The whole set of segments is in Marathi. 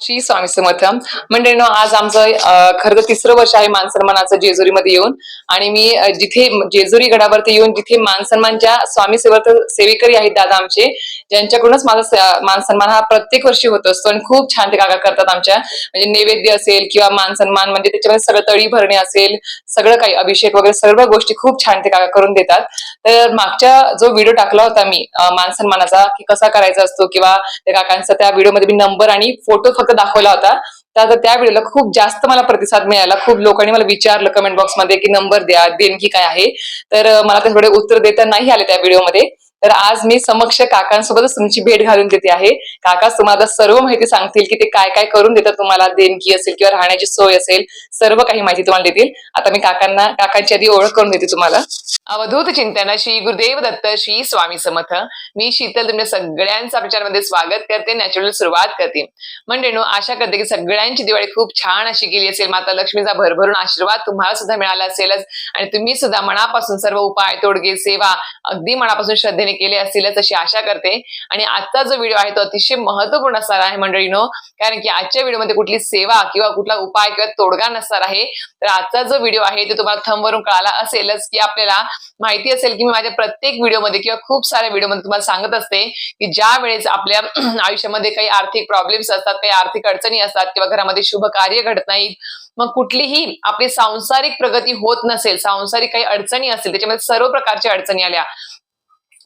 श्री स्वामी समर्थ. मंडळीनो आज आमचं खर खरं तर तिसरं वर्ष आहे मान सन्मानाचं जेजुरीमध्ये येऊन. आणि मी जिथे जेजुरी गडावरती येऊन जिथे मान सन्मानच्या स्वामी सेवक सेवेकरी आहेत दादा आमचे ज्यांच्याकडूनच माझा मानसन्मान मान सन्मान हा प्रत्येक वर्षी होत असतो आणि खूप छान ते काका करतात आमच्या. म्हणजे नैवेद्य असेल किंवा मान सन्मान म्हणजे त्याच्यामध्ये सगळं तळी भरणे असेल सगळं काही अभिषेक वगैरे सर्व गोष्टी खूप छान ते काका करून देतात. तर मागच्या जो व्हिडिओ टाकला होता मी मानसन्मानाचा मान सन्मानाचा की कसा करायचा असतो किंवा त्या काकांचा त्या व्हिडिओमध्ये मी नंबर आणि फोटो फक्त दाखवला होता. तर त्या व्हिडिओला खूप जास्त मला प्रतिसाद मिळाला. खूप लोकांनी मला विचारलं कमेंट बॉक्समध्ये की नंबर द्या देणगी काय आहे. तर मला ते थोडे उत्तर देता नाही आले त्या व्हिडिओमध्ये तर आज मी समक्ष काकांसोबतच तुमची भेट घालून देते आहे. काका तुम्हाला सर्व माहिती सांगतील की ते काय काय करून देतात तुम्हाला देणगी असेल किंवा राहण्याची सोय असेल सर्व काही माहिती तुम्हाला देतील. आता मी काकांना काकांची आधी ओळख करून देते तुम्हाला. अवधूत चिंतन श्री गुरुदेव दत्त श्री स्वामी समर्थ. मी शीतल तुमच्या सगळ्यांचा प्रचारमध्ये स्वागत करते नॅचरल सुरुवात करते. म्हणजे आशा करते की सगळ्यांची दिवाळी खूप छान अशी गेली असेल. माता लक्ष्मीचा भरभरून आशीर्वाद तुम्हाला सुद्धा मिळाला असेलच. आणि तुम्ही सुद्धा मनापासून सर्व उपाय तोडगे सेवा अगदी मनापासून श्रद्धेने केले असतीलच अशी आशा करते. आणि आजचा जो व्हिडिओ आहे तो अतिशय महत्त्वपूर्ण असणार आहे मंडळीनो. कारण की आजच्या व्हिडिओमध्ये कुठली सेवा किंवा कुठला उपाय किंवा तोडगा नसणार आहे. तर आजचा जो व्हिडिओ आहे तो तुम्हाला थंबवरून कळाला असेलच की आपल्याला माहिती असेल की मी माझ्या प्रत्येक व्हिडिओमध्ये किंवा खूप साऱ्या व्हिडिओमध्ये तुम्हाला सांगत असते की ज्या वेळेस आपल्या आयुष्यामध्ये काही आर्थिक प्रॉब्लेम्स असतात काही आर्थिक अडचणी असतात किंवा घरामध्ये शुभ कार्य घडत नाहीत मग कुठलीही आपली सांसारिक प्रगती होत नसेल सांसारिक काही अडचणी असतील त्याच्यामध्ये सर्व प्रकारच्या अडचणी आल्या.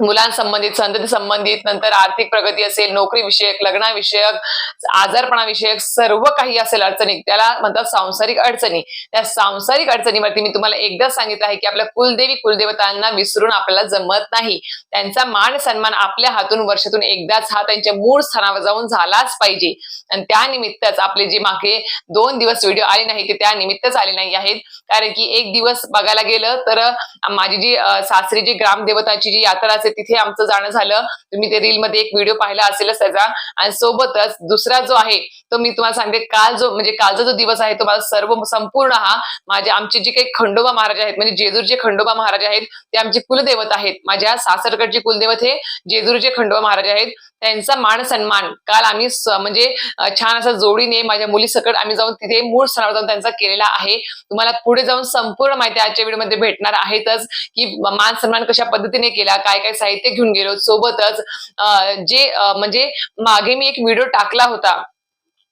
मुलांसंबंधित संतती संबंधित नंतर आर्थिक प्रगती असेल नोकरी विषयक लग्नाविषयक आजारपणा विषयक सर्व काही असेल अडचणी त्याला म्हणतात सांसारिक अडचणी. त्या सांसारिक अडचणीवरती मी तुम्हाला एकदाच सांगितलं आहे की आपल्या कुलदेवी कुलदेवतांना विसरून आपल्याला जमत नाही. त्यांचा मान सन्मान आपल्या हातून वर्षातून एकदाच हा त्यांच्या मूळ स्थानावर जाऊन झालाच पाहिजे. आणि त्या निमित्तच आपले जे मागे दोन दिवस व्हिडिओ आले नाही ते त्या निमित्तच आले नाही आहेत. कारण की एक दिवस बघायला गेलं तर माझी जी सासरी जी ग्रामदेवताची जी यात्रा आहे तिथे आमचं जाणं झालं. तुम्ही ते रील मध्ये एक व्हिडिओ पाहिला असेलच त्याचा आणि सोबतच दुसरा जो आहे तो मी तुम्हाला सांगते काल जो म्हणजे कालचा जो दिवस आहे तो माझा सर्व संपूर्ण हा माझे आमचे जे काही खंडोबा महाराज आहेत म्हणजे जेजूरचे खंडोबा महाराज आहेत ते आमचे कुलदेवत आहेत. माझ्या सासरकडचे कुलदेवत हे जेजूरचे खंडोबा महाराज आहेत. त्यांचा मान सन्मान. काल आम्ही म्हणजे छान असं जोडीने माझ्या मुली सकट आम्ही जाऊन तिथे मूळ स्थानावर जाऊन त्यांचा केलेला आहे. तुम्हाला पुढे जाऊन संपूर्ण माहिती आजच्या व्हिडिओमध्ये भेटणार आहेतच की मान सन्मान कशा पद्धतीने केला काय काय साहित्य घेऊन गेलो. सोबतच जे म्हणजे मागे मी एक व्हिडिओ टाकला होता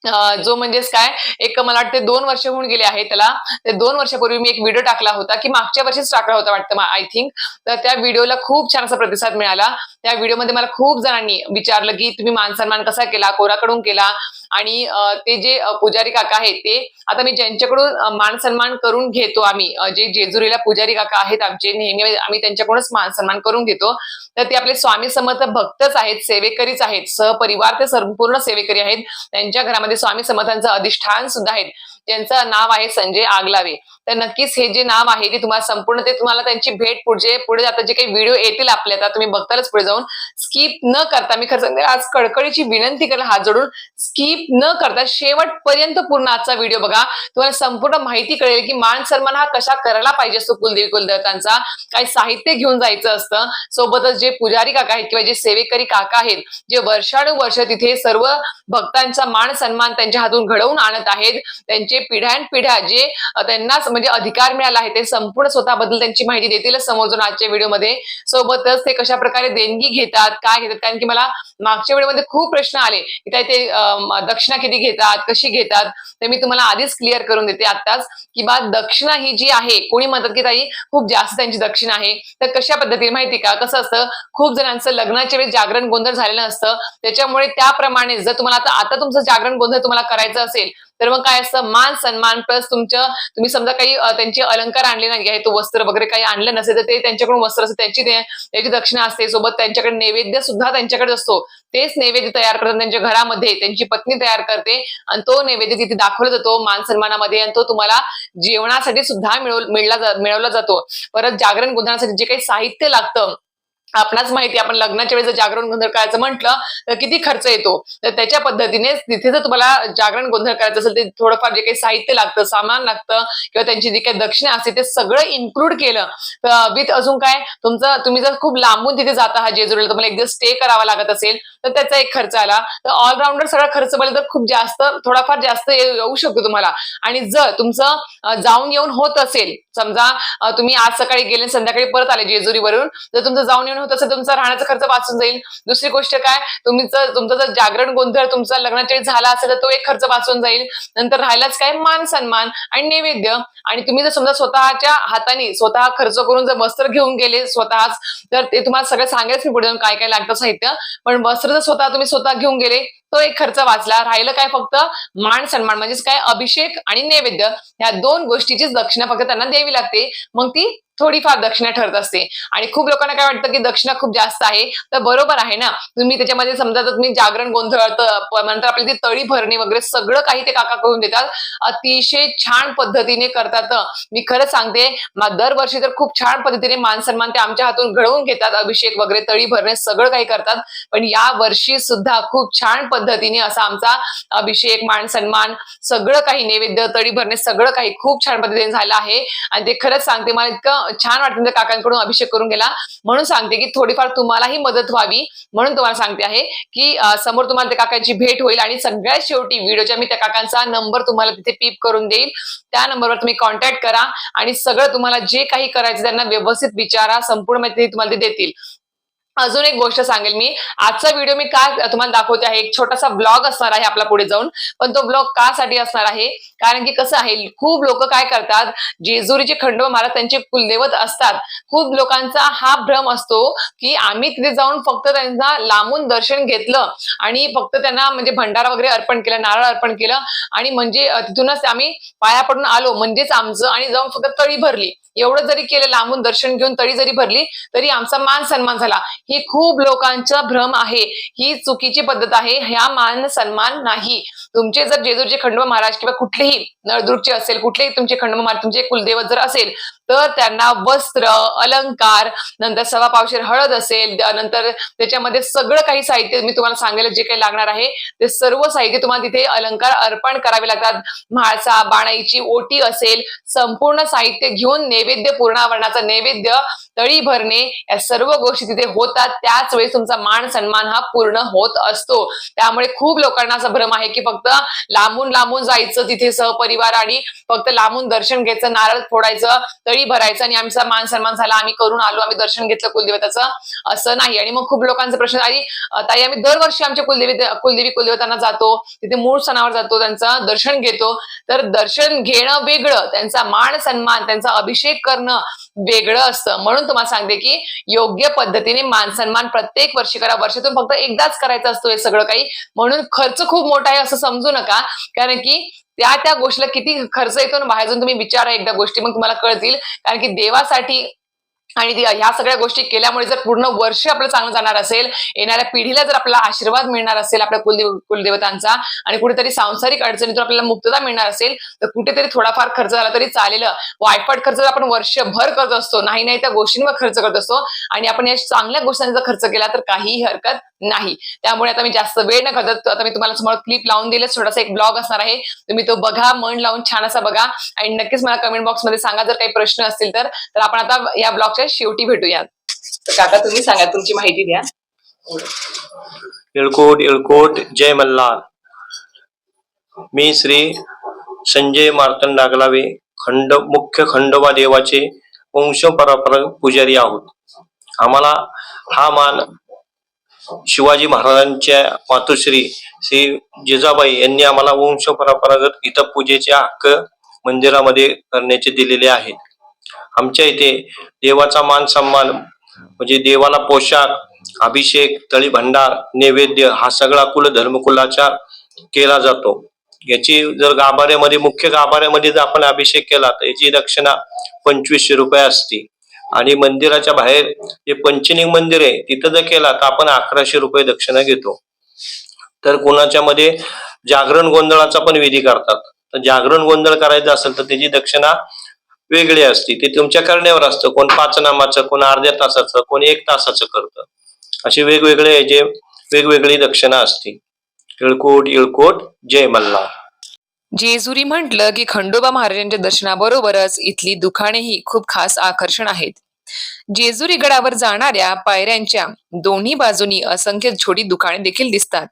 जो म्हणजेच काय एक मला वाटते दोन वर्ष होऊन गेले आहे त्याला. ते दोन वर्षापूर्वी मी एक व्हिडिओ टाकला होता की मागच्या वर्षीच टाकला होता वाटतं आय थिंक तर त्या व्हिडिओला खूप छान असा प्रतिसाद मिळाला. त्या व्हिडिओमध्ये मला खूप जणांनी विचारलं की तुम्ही मान सन्मान कसा केला? कोणाकडून केला? आणि ते जे पुजारी काका आहेत ते आता मी ज्यांच्याकडून मान सन्मान करून घेतो आम्ही जे जेजुरीला पुजारी काका आहेत आमचे नेहमी म्हणजे आम्ही त्यांच्याकडूनच मान सन्मान करून घेतो तर ते आपले स्वामी समर्थ भक्तच आहेत सेवेकरीच आहेत सहपरिवार ते संपूर्ण सेवेकरी आहेत त्यांच्या घरामध्ये स्वामी समर्थांचं अधिष्ठान सुद्धा आहे ज्यांचं नाव आहे संजय आगलावे. तर नक्कीच हे जे नाव आहे ते तुम्हाला संपूर्ण ते तुम्हाला त्यांची भेट पुढचे पुढे आता जे काही व्हिडिओ येतील आपल्या आता तुम्ही बघतालच पुढे जाऊन. स्किप न करता मी खरं सांगते आज कडकडीची विनंती करायला हात जोडून स्किप न करता शेवटपर्यंत पूर्ण आजचा व्हिडिओ बघा. तुम्हाला संपूर्ण माहिती कळेल की मान सन्मान हा कशा करायला पाहिजे असतो कुलदेवी कुलदेवतांचा काही साहित्य घेऊन जायचं असतं. सोबतच जे पुजारी काका आहेत किंवा जे सेवेकरी काका आहेत जे वर्षानुवर्ष तिथे सर्व भक्तांचा मान सन्मान त्यांच्या हातून घडवून आणत आहेत. त्यांचे पिढ्यानपिढ्या जे त्यांना म्हणजे अधिकार मिळाला आहे ते संपूर्ण स्वतःबद्दल त्यांची माहिती देतीलच समजून आजच्या व्हिडिओमध्ये. सोबतच ते कशा प्रकारे देणगी घेतात काय घेतात कारण की मला मागच्या व्हिडिओमध्ये खूप प्रश्न आले की ताई ते दक्षिणा किती घेतात कशी घेतात तर मी तुम्हाला आधीच क्लिअर करून देते आताच की बा दक्षिणा ही जी आहे कोणी म्हणतात की ताई खूप जास्त त्यांची दक्षिणा आहे तर कशा पद्धतीने माहिती का? कसं असतं खूप जणांचं लग्नाच्या वेळेस जागरण गोंधळ झालेलं असतं त्याच्यामुळे त्याप्रमाणे जर तुम्हाला आता आता तुमचं जागरण गोंधळ तुम्हाला करायचं असेल तर मग काय असतं? मान सन्मान प्लस तुमचं तुम्ही समजा काही त्यांचे अलंकार आणले नाही आहे वस्त्र वगैरे काही आणलं नसेल तर ते त्यांच्याकडून वस्त्र असते त्यांची त्याची दक्षिणा असते सोबत त्यांच्याकडे नैवेद्य सुद्धा त्यांच्याकडे असतो. तेच नैवेद्य तयार करतात त्यांच्या घरामध्ये त्यांची पत्नी तयार करते आणि तो नैवेद्य तिथे दाखवला जातो मान सन्मानामध्ये आणि तो तुम्हाला जेवणासाठी सुद्धा मिळवला मिळवला जातो. परत जागरण गोंधळासाठी जे काही साहित्य लागतं आपणाच माहिती आपण लग्नाच्या वेळेस जागरण गोंधळ करायचं म्हटलं तर किती खर्च येतो? तर त्याच्या पद्धतीने तिथे जर तुम्हाला जागरण गोंधळ करायचं असेल ते थोडंफार जे काही साहित्य लागतं सामान लागतं किंवा त्यांची जी काही दक्षिणा असते ते सगळं इन्क्लूड केलं विथ अजून काय तुमचं तुम्ही जर खूप लांबून तिथे जाता हा जेजुरीला तुम्हाला एक दिवस स्टे करावा लागत असेल तर त्याचा एक खर्च आला. तर ऑलराऊंडर सगळा खर्च बोलला तर खूप जास्त थोडाफार जास्त येऊ शकतो तुम्हाला. आणि जर तुमचं जाऊन येऊन होत असेल समजा तुम्ही आज सकाळी गेले संध्याकाळी परत आले जेजुरीवरून जर तुमचं जाऊन येऊन होत असेल तुमचा राहण्याचा खर्च वाचून जाईल. दुसरी गोष्ट काय तुम्ही तुमचा जर जागरण गोंधळ तुमचा लग्नाच्या वेळी झाला असेल तर तो एक खर्च वाचून जाईल. नंतर राहिलाच काय मान सन्मान आणि नैवेद्य. आणि तुम्ही जर समजा स्वतःच्या हाताने स्वतः खर्च करून जर वस्त्र घेऊन गेले स्वतःच तर ते तुम्हाला सगळं सांगायच मी पुढे जाऊन काय काय लागतं साहित्य. पण वस्त्र जर स्वतः तुम्ही स्वतः घेऊन गेले तो एक खर्च वाचला. राहिलं काय फक्त? मान सन्मान म्हणजेच काय? अभिषेक आणि नैवेद्य. ह्या दोन गोष्टीचीच दक्षिणा फक्त त्यांना द्यावी लागते. मग ती थोडीफार दक्षिणा ठरत असते. आणि खूप लोकांना काय वाटतं की दक्षिणा खूप जास्त आहे तर बरोबर आहे ना? तुम्ही त्याच्यामध्ये समजा जर तुम्ही जागरण गोंधळ नंतर आपली ती तळी भरणी वगैरे सगळं काही ते काका करून देतात अतिशय छान पद्धतीने करतात. मी खरंच सांगते दरवर्षी तर खूप छान पद्धतीने मान सन्मान ते आमच्या हातून घडवून घेतात अभिषेक वगैरे तळी भरणे सगळं काही करतात. पण या वर्षी सुद्धा खूप छान पद्धतीने असा आमचा अभिषेक मान सन्मान सगळं काही नैवेद्य तळी भरणे सगळं काही खूप छान पद्धतीने झालं आहे. आणि ते खरंच सांगते मला इतकं छान वाटतं म्हणजे काकांकडून अभिषेक करून गेला म्हणून सांगते की थोडीफार तुम्हालाही मदत व्हावी. म्हणून तुम्हाला सांगते आहे की समोर तुम्हाला त्या काकांची भेट होईल आणि सगळ्यात शेवटी व्हिडिओच्या मी त्या काकांचा नंबर तुम्हाला तिथे पीप करून देईल. त्या नंबरवर तुम्ही कॉन्टॅक्ट करा आणि सगळं तुम्हाला जे काही करायचं त्यांना व्यवस्थित विचारा संपूर्ण माहिती तुम्हाला ते देतील. अजून एक गोष्ट सांगेल मी. आजचा व्हिडिओ मी का तुम्हाला दाखवते आहे एक छोटासा ब्लॉग असणार आहे आपला पुढे जाऊन. पण तो ब्लॉग का साठी असणार आहे? कारण की कसं आहे खूप लोक काय करतात जेजुरीचे खंडोबा महाराज त्यांचे कुलदेवत असतात. खूप लोकांचा हा भ्रम असतो की आम्ही तिथे जाऊन फक्त त्यांना लांबून दर्शन घेतलं आणि फक्त त्यांना म्हणजे भंडारा वगैरे अर्पण केलं नारळ अर्पण केलं. आणि म्हणजे तिथूनच आम्ही पाया पडून आलो. म्हणजेच आमचं आणि जाऊन फक्त तळी भरली. एवढं जरी केलं लांबून दर्शन घेऊन तळी जरी भरली तरी आमचा मान सन्मान झाला. ही खूप लोकांचा भ्रम आहे. ही चुकीची पद्धत आहे. ह्या मान सन्मान नाही. तुमचे जर जेजूरचे खंडोबा महाराज किंवा कुठलेही नळदुर्गचे असेल कुठलेही तुमचे खंडोबा महाराज तुमचे कुलदेवत जर असेल तर त्यांना वस्त्र अलंकार नंतर सवा पावशेर हळद असेल नंतर त्याच्यामध्ये सगळं काही साहित्य मी तुम्हाला सांगायला जे काही लागणार आहे. ते सर्व साहित्य तुम्हाला तिथे अलंकार अर्पण करावे लागतात. म्हाळसा बाणाईची ओटी असेल संपूर्ण साहित्य घेऊन नैवेद्य पूर्णावरणाचा नैवेद्य तळी भरणे या सर्व गोष्टी तिथे होतात. त्याच वेळेस तुमचा मान सन्मान हा पूर्ण होत असतो. त्यामुळे खूप लोकांना असा भ्रम आहे की फक्त लांबून लांबून जायचं तिथे सहपरिवार आणि फक्त लांबून दर्शन घ्यायचं नारळ फोडायचं तळी भरायचं आणि आमचा मान सन्मान झाला. आम्ही करून आलो आम्ही दर्शन घेतलं कुलदेवताचं. असं नाही आणि मग खूप लोकांचा प्रश्न आई ताई आम्ही दरवर्षी आमच्या कुलदेवी कुलदेवी कुलदेवतांना जातो. तिथे मूळ सणावर जातो त्यांचं दर्शन घेतो. तर दर्शन घेणं वेगळं त्यांचा मान सन्मान त्यांचा अभिषेक करणं वेगळं असतं. म्हणून तुम्हाला सांगते की योग्य पद्धतीने मान सन्मान प्रत्येक वर्षी करा. वर्षातून फक्त एकदाच करायचं असतो हे सगळं काही. म्हणून खर्च खूप मोठा आहे असं समजू नका. कारण की त्या त्या गोष्टीला किती खर्च येतो ना बाहेर जाऊन तुम्ही विचारा एकदा गोष्टी. मग तुम्हाला कळतील. कारण की देवासाठी आणि ह्या सगळ्या गोष्टी केल्यामुळे जर पूर्ण वर्ष आपलं चांगलं जाणार असेल येणाऱ्या पिढीला जर आपल्याला आशीर्वाद मिळणार असेल आपल्या कुलदेव कुलदेवतांचा आणि कुठेतरी सांसारिक अडचणीतून आपल्याला मुक्तता मिळणार असेल तर कुठेतरी थोडाफार खर्च झाला तरी चालेल. वायफट खर्च जर आपण वर्षभर करत असतो नाही नाही त्या गोष्टींवर खर्च करत असतो आणि आपण या चांगल्या गोष्टींचा खर्च केला तर काहीही हरकत नाही. त्यामुळे आता मी जास्त वेळ न करत आता मी तुम्हाला समोर क्लिप लावून दिले छोटासा एक ब्लॉग असणार आहे. तुम्ही तो बघा मन लावून छान असा बघा. आणि नक्कीच मला कमेंट बॉक्समध्ये सांगा जर काही प्रश्न असतील तर. तर आपण आता या ब्लॉगच्या शेवटी भेटूया. तर काका तुम्ही सांगा तुमची माहिती द्या. येळकोट येळकोट जय मल्हार. मी श्री संजय मार्तंड नागलावे खंड मुख्य खंडोबा देवाचे वंश परंपरा पुजारी आहोत. आम्हाला हा मान शिवाजी महाराजांच्या मातोश्री श्री जिजाबाई यांनी आम्हाला वंश परंपरागत इथं पूजेचे हक्क मंदिरामध्ये करण्याचे दिलेले आहेत. आमच्या इथे देवाचा मान सन्मान म्हणजे देवाला पोशाख अभिषेक तळी भंडार नैवेद्य हा सगळा कुल धर्मकुलाचार केला जातो. याची जर गाभाऱ्यामध्ये मुख्य गाभाऱ्यामध्ये जर आपण अभिषेक केला तर याची दक्षिणा पंचवीसशे रुपये असते. आणि मंदिराच्या बाहेर जे पंचनिंग मंदिर आहे तिथं जर केला तर आपण अकराशे रुपये दक्षिणा घेतो. तर कोणाच्या मध्ये जागरण गोंधळाचा पण विधी करतात. तर जागरण गोंधळ करायचं असेल तर त्याची दक्षिणा वेगळी असते. ते तुमच्या करण्यावर असतं. कोण पाच नामाचं कोण अर्ध्या तासाचं कोण एक तासाचं करतं. असे वेगवेगळे जे वेगवेगळी दक्षिणा असते. इळकोट इळकोट जय मल्ला जेजुरी म्हटलं की खंडोबा महाराजांच्या दर्शनाबरोबरच इथली दुकानेही खूप खास आकर्षण आहेत. जेजुरी गडावर जाणाऱ्या पायऱ्यांच्या दोन्ही बाजूनी असंख्य छोटी दुकाने देखील दिसतात.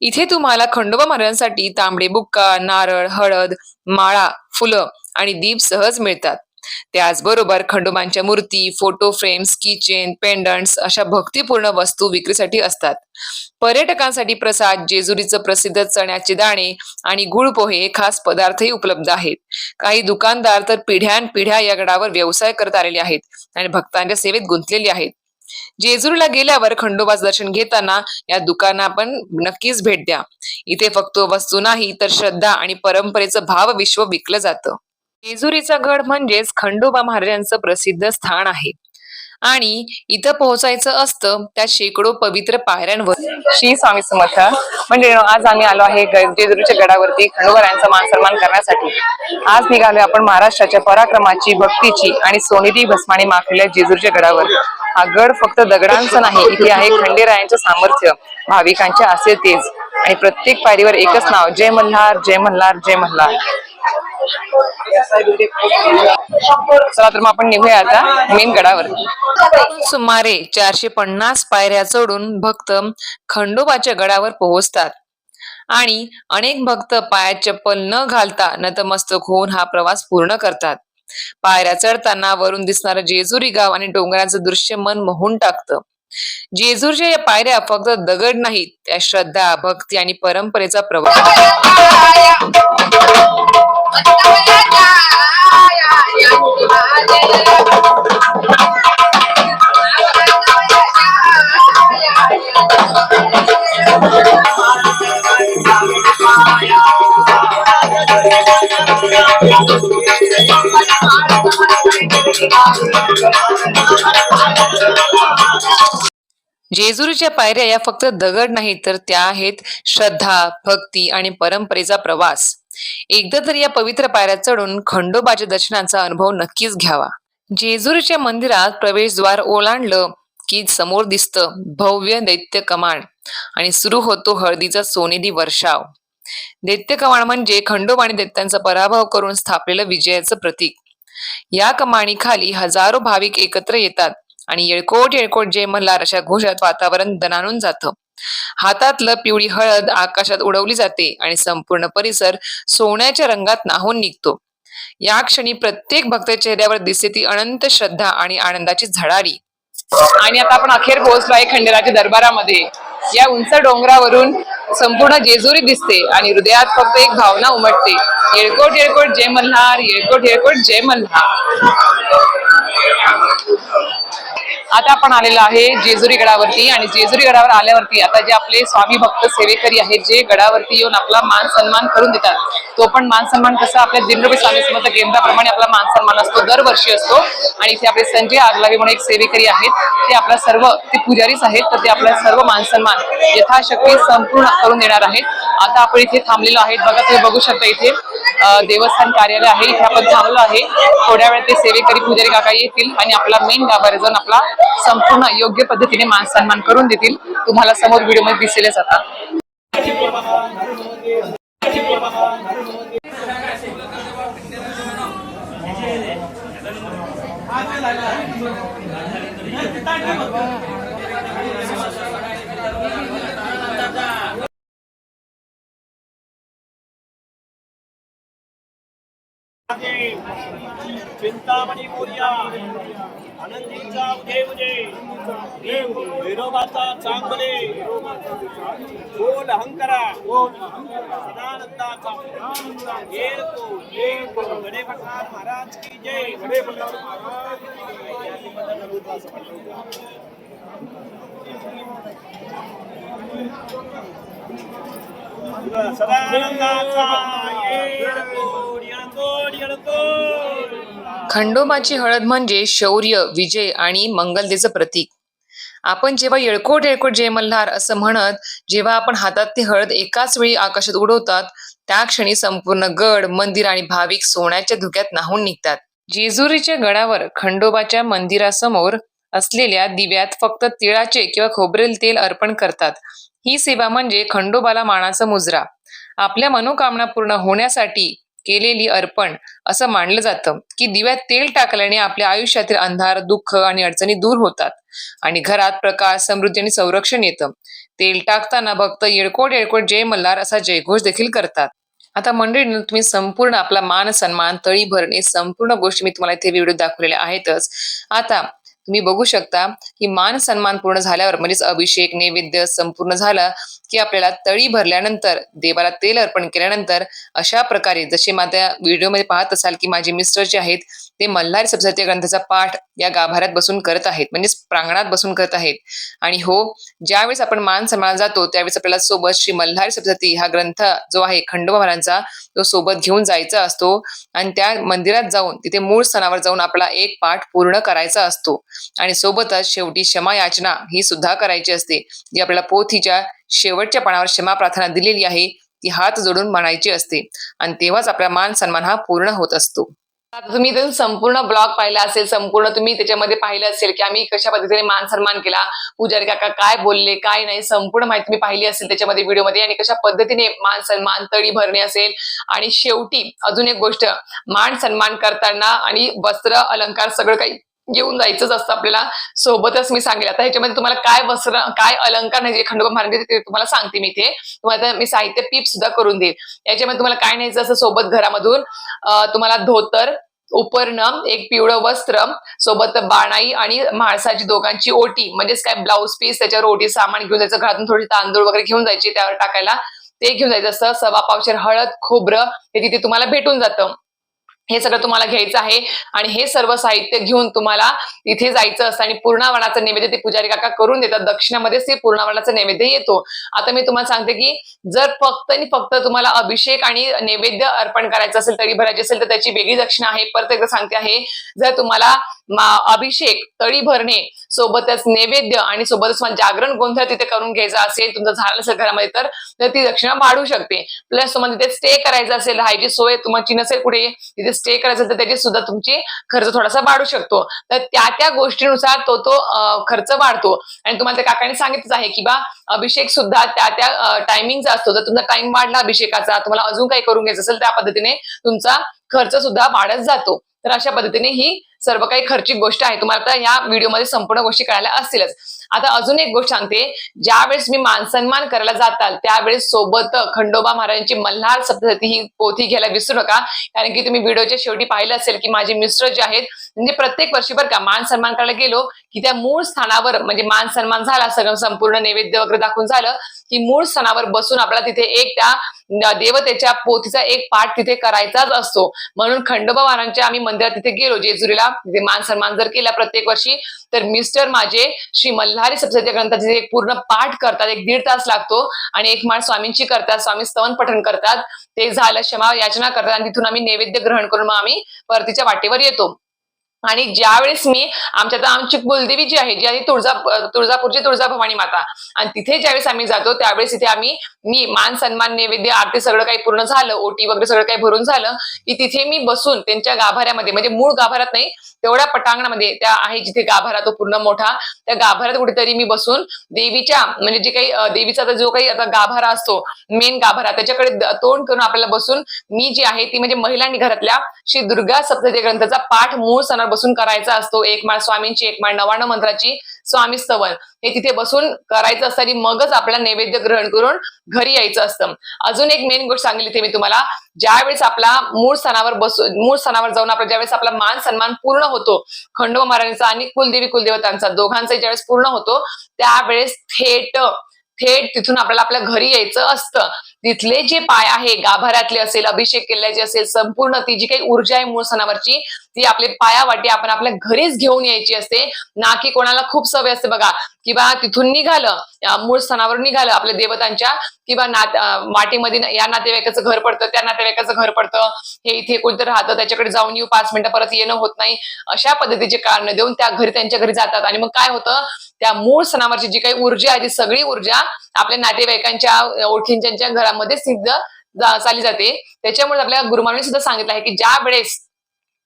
इथे तुम्हाला खंडोबा महाराजांसाठी तांबडे बुक्का नारळ हळद माळा फुलं आणि दीप सहज मिळतात. त्याचबरोबर खंडोबांच्या मूर्ती फोटो फ्रेम्स किचेन पेंडंट्स अशा भक्तिपूर्ण वस्तू विक्रीसाठी असतात. पर्यटकांसाठी प्रसाद जेजुरीचं प्रसिद्ध चण्याचे दाणे आणि गुळ पोहे खास पदार्थही उपलब्ध आहेत. काही दुकानदार तर पिढ्यानपिढ्या या गडावर व्यवसाय करत आलेले आहेत आणि भक्तांच्या सेवेत गुंतलेले आहेत. जेजुरीला गेल्यावर खंडोबाचं दर्शन घेताना या दुकाना पण नक्कीच भेट द्या. इथे फक्त वस्तू नाही तर श्रद्धा आणि परंपरेचं भाव विश्व विकलं जातं. जेजुरीचा गड म्हणजेच खंडोबा महाराजांचं प्रसिद्ध स्थान आहे. आणि इथं पोहोचायचं असतं त्या शेकडो पवित्र पायऱ्यांवर. श्री स्वामी समर्थ. म्हणजे आज आम्ही आलो आहे जेजुरीच्या गडावरती खंडोबरायांचा मान सन्मान करण्यासाठी. आज निघालोय आपण महाराष्ट्राच्या पराक्रमाची भक्तीची आणि सोनेरी भस्माने माखलेल्या जेजुरीच्या गडावर. हा गड फक्त दगडांचा नाही इथे आहे खंडेरायांचं सामर्थ्य भाविकांचे असे तेज आणि प्रत्येक पायरीवर एकच नाव जय मल्हार जय मल्हार जय मल्हार. चला तर मग आपण निघूया आता मेन गडावर. सुमारे चारशे पन्नास पायऱ्या चढून भक्त खंडोबाच्या गडावर पोहोचतात. आणि अनेक भक्त पायात चप्पल न घालता नतमस्तक होऊन हा प्रवास पूर्ण करतात. पायऱ्या चढताना वरून दिसणारं जेजुरी गाव आणि डोंगराचं दृश्य मन मोहून टाकतं. जेजूरच्या या पायऱ्या फक्त दगड नाहीत त्या श्रद्धा भक्ती आणि परंपरेचा प्रवास जेजुरीच्या पायऱ्या या फक्त दगड नाही तर त्या आहेत श्रद्धा भक्ती आणि परंपरेचा प्रवास. एकदा तर या पवित्र पायऱ्या चढून खंडोबाच्या दर्शनाचा अनुभव नक्कीच घ्यावा. जेजुरीच्या मंदिरात प्रवेशद्वार ओलांडलं की समोर दिसतं भव्य दैत्य कमान आणि सुरू होतो हळदीचा सोनेरी वर्षाव. दैत्य कमान म्हणजे खंडोबा आणि दैत्यांचा पराभव करून स्थापलेलं विजयाचं प्रतीक. या कमाणीखाली हजारो भाविक एकत्र येतात आणि येळकोट येळकोट जे मल्हार अशा घोषात वातावरण दणानून जातं. हातातलं पिवळी हळद आकाशात उडवली जाते आणि संपूर्ण परिसर सोन्याच्या रंगात नाहून निघतो. या क्षणी प्रत्येक भक्त चेहऱ्यावर दिसते ती अनंत श्रद्धा आणि आनंदाची झळारी आणि आता आपण अखेर पोहोचलो आहे खंडेराच्या दरबारामध्ये. या उंच डोंगरावरून संपूर्ण जेजुरी दिसते आणि हृदयात फक्त एक भावना उमटते. येळकोट येळकोट जय मल्हार येळकोट येळकोट जय मल्हार. आता आपण आलेलो आहे जेजुरी गडावरती आणि जेजुरी गडावर आल्यावरती आता जे आपले स्वामी भक्त सेवेकरी आहेत जे गडावरती येऊन आपला मान सन्मान करून देतात तो पण मान सन्मान कसा आपल्या दिनरूपी स्वामी समर्थ केंद्राप्रमाणे आपला मान सन्मान असतो दरवर्षी असतो. आणि इथे आपले संजय आगलावे म्हणून एक सेवेकरी आहेत ते आपला सर्व ते पुजारीच आहेत तर ते आपला सर्व मान सन्मान यथाशक्ती संपूर्ण करून देणार आहेत. आता आपण इथे थांबलेलो आहेत. बघा तुम्ही बघू शकता इथे देवस्थान कार्यालय आहे. इथे आपण थांबलो आहे. थोड्या वेळ ते सेवेकरी पुजारी काका येतील आणि आपला मेन गाभारे जाऊन आपला संपूर्ण योग्य पद्धतीने मान सन्मान करून देतील. तुम्हाला समोर व्हिडिओमध्ये दिसेलच आता चिंतामणी मोर्या. आनंदीचा उदय उदे देव विरोबाचा चांगले. बोल अहंकारा सदानंदाचा. गणे भगवान महाराज की जय. गणे भगवान खंडोबाची हळद म्हणजे शौर्य विजय आणि मंगलतेचं प्रतीक. आपण जेव्हा येळकोट येळकोट जय मल्हार असं म्हणत जेव्हा आपण हातात ती हळद एकाच वेळी आकाशात उडवतात त्या क्षणी संपूर्ण गड मंदिर आणि भाविक सोन्याच्या धुक्यात नाहून निघतात. जेजुरीच्या गडावर खंडोबाच्या मंदिरासमोर असलेल्या दिव्यात फक्त तिळाचे किंवा खोबरेल तेल अर्पण करतात. ही सेवा म्हणजे खंडोबाला मानाचा मुजरा. आपल्या मनोकामना पूर्ण होण्यासाठी केलेली अर्पण असं मानलं जातं की दिव्यात तेल टाकल्याने आपल्या आयुष्यातील अंधार दुःख आणि अडचणी दूर होतात आणि घरात प्रकाश समृद्धी आणि संरक्षण येतं. तेल टाकताना भक्त येळकोट येळकोट जय मल्हार असा जयघोष देखील करतात. आता मंडळीनं तुम्ही संपूर्ण आपला मान सन्मान तळी भरणे संपूर्ण गोष्टी मी तुम्हाला इथे व्हिडिओ दाखवलेल्या आहेतच. आता तुम्ही बघू शकता की मान सन्मान पूर्ण झाल्यावर म्हणजेच अभिषेक नैवेद्य संपूर्ण झाला की आपल्याला तळी भरल्यानंतर देवाला तेल अर्पण केल्यानंतर अशा प्रकारे जसे माझ्या व्हिडिओमध्ये पाहत असाल की माझे मिस्टर जे आहेत ते मल्हारी सप्तशती ग्रंथाचा पाठ या गाभाऱ्यात बसून करत आहेत. म्हणजेच प्रांगणात बसून करत आहेत. आणि हो ज्यावेळेस आपण मान सन्मान जातो त्यावेळेस आपल्याला सोबत श्री मल्हारी सप्तशती हा ग्रंथ जो आहे खंडोबा महाराजांचा तो सोबत घेऊन जायचा असतो. आणि त्या मंदिरात जाऊन तिथे मूळ स्थानावर जाऊन आपला एक पाठ पूर्ण करायचा असतो. आणि सोबतच शेवटी क्षमा याचना ही सुद्धा करायची असते. जी आपल्याला पोथीच्या शेवटच्या पानावर क्षमा प्रार्थना दिलेली आहे ती हात जोडून म्हणायची असते. आणि तेव्हाच आपला मान सन्मान हा पूर्ण होत असतो. आता तुम्ही इथून संपूर्ण ब्लॉग पाहिला असेल संपूर्ण तुम्ही त्याच्यामध्ये पाहिलं असेल की आम्ही कशा पद्धतीने मान सन्मान केला पुजारी काका काय बोलले काय नाही संपूर्ण माहिती तुम्ही पाहिली असेल त्याच्यामध्ये व्हिडिओमध्ये आणि कशा पद्धतीने मान सन्मान तळी भरणे असेल आणि शेवटी अजून एक गोष्ट मान सन्मान करताना आणि वस्त्र अलंकार सगळं काही घेऊन जायचंच असतं आपल्याला. सोबतच मी सांगेल. आता ह्याच्यामध्ये तुम्हाला काय वस्त्र काय अलंकार नाही जे खंडोबा महाराज ते तुम्हाला सांगते मी इथे. तुम्हाला मी साहित्य पीप सुद्धा करून देईल. याच्यामध्ये तुम्हाला काय न्यायचं असं सोबत घरामधून तुम्हाला धोतर उपर्ण एक पिवळं वस्त्र सोबत बाणाई आणि म्हाळसाची दोघांची ओटी म्हणजेच काय ब्लाऊज पीस त्याच्यावर ओटी सामान घेऊन जायचं घरातून थोडी तांदूळ वगैरे घेऊन जायचे त्यावर टाकायला. ते घेऊन जायचं असतं सवा पावशेर हळद खोबरं हे तिथे तुम्हाला भेटून जातं. हे सगळं तुम्हाला घ्यायचं आहे. आणि हे सर्व साहित्य घेऊन तुम्हाला तिथे जायचं असतं आणि पूर्णावरणाचं नैवेद्य ते पुजारी काका करून देतात. दक्षिणामध्येच ते पूर्णावरणाचा नैवेद्य येतो. आता मी तुम्हाला सांगते की जर फक्त आणि फक्त तुम्हाला अभिषेक आणि नैवेद्य अर्पण करायचं असेल तळी भरायची असेल तर त्याची वेगळी दक्षिणा आहे. परत एकदा सांगते आहे जर तुम्हाला अभिषेक तळी भरणे सोबतच नैवेद्य आणि सोबतच जागरण गोंधळ तिथे करून घ्यायचा असेल तुमचं झालं नसेल घरामध्ये तर ती दक्षिणा वाढू शकते. प्लस तुम्हाला तिथे स्टे करायचं असेल राहायची सोय तुमची नसेल कुठे तिथे स्टे करायचं तर त्याची सुद्धा तुमची खर्च थोडासा वाढू शकतो. तर त्या त्या गोष्टीनुसार तो तो खर्च वाढतो. आणि तुम्हाला त्या काकांनी सांगितलंच आहे की बा अभिषेक सुद्धा त्या त्या टायमिंगचा असतो. जर तुमचा टाइम वाढला अभिषेकाचा तुम्हाला अजून काही करून घ्यायचं असेल त्या पद्धतीने तुमचा खर्च सुद्धा वाढत जातो. तर अशा पद्धतीने ही सर्व काही खर्चिक गोष्ट आहे. तुम्हाला आता या व्हिडिओमध्ये संपूर्ण गोष्टी कळायला असतीलच. आता अजून एक गोष्ट सांगते. ज्यावेळेस मी मानसन्मान करायला जाताल त्यावेळेस सोबत खंडोबा महाराजांची मल्हार सप्तशती ही पोथी घ्यायला विसरू नका. कारण की तुम्ही व्हिडिओच्या शेवटी पाहिलं असेल की माझे मिस्टर जे आहेत म्हणजे प्रत्येक वर्षी बरं का मान सन्मान करायला गेलो की त्या मूळ स्थानावर म्हणजे मान सन्मान झाला सगळं संपूर्ण नैवेद्य वगैरे दाखवून झालं की मूळ स्थानावर बसून आपल्याला तिथे एक त्या देवतेच्या पोथीचा एक पाठ तिथे करायचाच असतो. म्हणून खंडोबा महाराजांच्या आम्ही मंदिरात तिथे गेलो जेजुरीला तिथे मान सन्मान जर केला प्रत्येक वर्षी तर मिस्टर माझे श्री मल्हारी सप्तशती ग्रंथाचे एक पूर्ण पाठ करतात एक दीड तास लागतो आणि एक माळ स्वामींची करतात स्वामी स्तवन पठण करतात ते झालं क्षमा याचना करतात आणि तिथून आम्ही नैवेद्य ग्रहण करून मग आम्ही परतीच्या वाटेवर येतो. आणि ज्यावेळेस मी आमच्या आता आमची कुलदेवी जी आहे जी आहे तुळजा तुळजापूरची तुळजा भवानी माता. आणि तिथे ज्यावेळेस आम्ही जातो त्यावेळेस इथे आम्ही मी मान सन्मान नैवेद्य आरती सगळं काही पूर्ण झालं ओटी वगैरे सगळं काही भरून झालं की तिथे मी बसून त्यांच्या गाभाऱ्यामध्ये म्हणजे मूळ गाभाऱ्यात नाही तेवढ्या पटांगणामध्ये त्या आहे जिथे गाभारा तो पूर्ण मोठा त्या गाभाऱ्यात कुठेतरी मी बसून देवीच्या म्हणजे जे काही देवीचा जो काही आता गाभारा असतो मेन गाभारा त्याच्याकडे तोंड करून आपल्याला बसून मी जी आहे ती म्हणजे महिलांनी घरातल्या श्री दुर्गा सप्तती ग्रंथाचा पाठ मूळ सणावर बसून करायचा असतो. एक माळ स्वामींची एक माळ नवाण्ण मंत्राची स्वामी स्तवन हे तिथे बसून करायचं असतं आणि मगच आपल्याला नैवेद्य ग्रहण करून घरी यायचं असतं. अजून एक मेन गोष्ट सांगितली ते मी तुम्हाला. ज्यावेळेस आपला मूळ स्थानावर बसून मूळ स्थानावर जाऊन आपला ज्यावेळेस आपला मान सन्मान पूर्ण होतो खंडोबा महाराजांचा आणि कुलदेवी कुलदेवतांचा दोघांचा ज्यावेळेस पूर्ण होतो त्यावेळेस थेट थेट तिथून आपल्याला आपल्या घरी यायचं असतं. तिथले जे पाय आहे गाभाऱ्यातले असेल अभिषेक केल्याचे असेल संपूर्ण ती जी काही ऊर्जा आहे मूळ सणावरची ती आपले पायावाटी आपण आपल्या घरीच घेऊन यायची असते. ना की कोणाला खूप सवय असते बघा. किंवा तिथून निघालं मूळ सणावर निघालं आपल्या देवतांच्या किंवा नात या नातेवाईकाचं घर पडतं त्या नातेवाईकाचं घर पडतं. हे इथे कोणतं राहतं त्याच्याकडे जाऊन येऊ पाच मिनिटं परत येणं होत नाही. अशा पद्धतीचे कारण देऊन त्या घरी त्यांच्या घरी जातात. आणि मग काय होतं? त्या मूळ सणावरची जी काही ऊर्जा आहे ती सगळी ऊर्जा आपल्या नातेवाईकांच्या ओळखींच्या घरामध्ये सिद्ध चालली जाते. त्याच्यामुळे आपल्या गुरुमानी सुद्धा सांगितलं आहे की ज्या वेळेस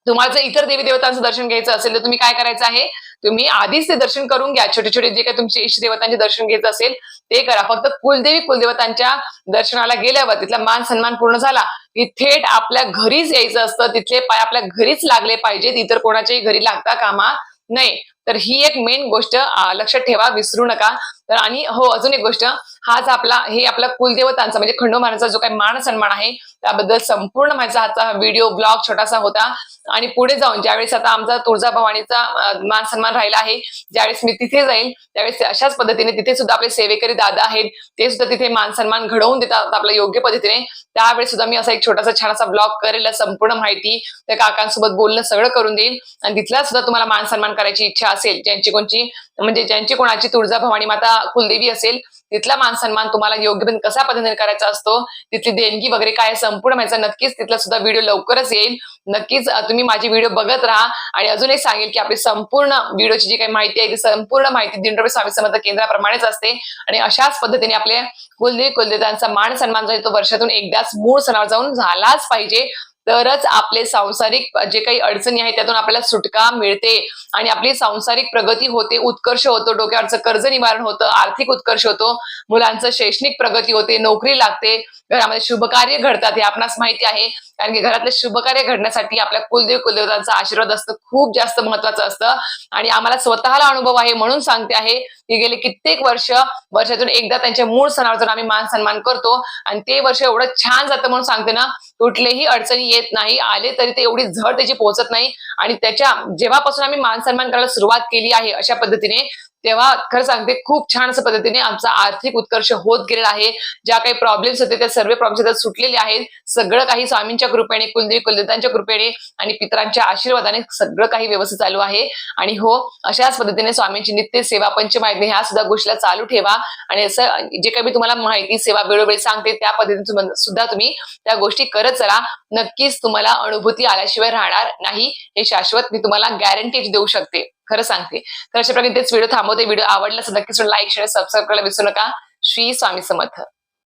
तुम्हाला जर इतर देवी देवतांचं दर्शन घ्यायचं असेल तर तुम्ही काय करायचं आहे? तुम्ही आधीच ते दर्शन करून घ्या. छोटे छोटे जे काही तुमचे इष्ट देवतांचे दर्शन घ्यायचं असेल ते करा. फक्त कुलदेवी कुलदेवतांच्या दर्शनाला गेल्यावर तिथला मान सन्मान पूर्ण झाला की थेट आपल्या घरीच यायचं असतं. तिथले पाय आपल्या घरीच लागले पाहिजेत. इतर कोणाच्याही घरी लागता कामा नाही तर ही एक मेन गोष्ट लक्षात ठेवा विसरू नका. तर आणि हो अजून एक गोष्ट हाच आपला हे आपला कुलदेवतांचा म्हणजे खंडोबाराचा जो काही मान सन्मान आहे त्याबद्दल संपूर्ण माझा हाचा व्हिडिओ ब्लॉग छोटासा होता. आणि पुढे जाऊन ज्यावेळेस आता आमचा तुळजाभवानीचा भवानीचा मान सन्मान राहिला आहे ज्यावेळेस मी तिथे जाईल त्यावेळेस अशाच पद्धतीने तिथे सुद्धा आपले सेवेकरी दादा आहेत ते सुद्धा तिथे मान सन्मान घडवून देतात आपल्या योग्य पद्धतीने. त्यावेळेस सुद्धा मी असा एक छोटासा छानसा ब्लॉग करेल संपूर्ण माहिती त्या काकांसोबत बोलणं सगळं करून देईल. आणि तिथला सुद्धा तुम्हाला मान सन्मान करायची इच्छा असेल ज्यांची कोणची म्हणजे ज्यांची कोणाची तुळजाभवानी माता कुलदेवी असेल तिथला मान सन्मान तुम्हाला योग्य कसा पद्धतीने करायचा असतो तिथली देणगी वगैरे काय संपूर्ण माहिती नक्कीच तिथला सुद्धा व्हिडिओ लवकरच येईल. नक्कीच तुम्ही माझी व्हिडिओ बघत राहा आणि अजून एक सांगेल की आपली संपूर्ण व्हिडिओची जी काही माहिती आहे ती संपूर्ण माहिती दिंडोबे स्वामी समर्थ केंद्राप्रमाणेच असते. आणि अशाच पद्धतीने आपले कुलदेवी कुलदेवतांचा मान सन्मान जो आहे तो वर्षातून एकदाच मूळ सणावर जाऊन झालाच पाहिजे. तरच आपले सांसारिक जे काही अडचणी आहेत त्यातून आपल्याला सुटका मिळते आणि आपली सांसारिक प्रगती होते उत्कर्ष होतो डोक्यावरचं कर्ज निवारण होतं आर्थिक उत्कर्ष होतो मुलांचं शैक्षणिक प्रगती होते नोकरी लागते घरामध्ये शुभ कार्य घडतात हे आपणास माहिती आहे. कारण की घरातले शुभ कार्य घडण्यासाठी आपल्या कुलदेव कुलदेवतांचा आशीर्वाद असतं. खूप जास्त महत्वाचं असतं. आणि आम्हाला स्वतःला अनुभव आहे म्हणून सांगते आहे की गेले कित्येक वर्ष वर्षातून एकदा त्यांच्या मूळ सणावर आम्ही मान सन्मान करतो. आणि ते वर्ष एवढं छान जातं म्हणून सांगते ना कुठलेही अडचणी येत नाही. आले तरी ते एवढी झड त्याची पोहोचत नाही. आणि त्याच्या जेव्हापासून आम्ही मान सन्मान करायला सुरुवात केली आहे अशा पद्धतीने तेव्हा खरं सांगते खूप छान असं पद्धतीने आमचा आर्थिक उत्कर्ष होत गेलेला आहे. ज्या काही प्रॉब्लेम्स होते त्या सर्व प्रॉब्लेम्स सुटलेले आहेत. सगळं काही स्वामींच्या कृपेने कुलदेवी कुलदेवतांच्या कृपेने आणि पितरांच्या आशीर्वादाने सगळं काही व्यवस्थित चालू आहे. आणि हो अशाच पद्धतीने स्वामींची नित्य सेवा पंचमायज्ञ ह्या सुद्धा गोष्टीला चालू ठेवा. आणि असं जे काही मी तुम्हाला माहिती सेवा वेळोवेळी सांगते त्या पद्धतीने सुद्धा तुम्ही त्या गोष्टी करत चला. नक्कीच तुम्हाला अनुभूती आल्याशिवाय राहणार नाही. हे शाश्वत मी तुम्हाला गॅरंटी देऊ शकते. खरं सांगते. तर अशा प्रकारे तेच व्हिडिओ थांबवते. व्हिडिओ आवडला तर नक्कीच लाईक शेअर सबस्क्राईब करायला विसरू नका. श्री स्वामी समर्थ.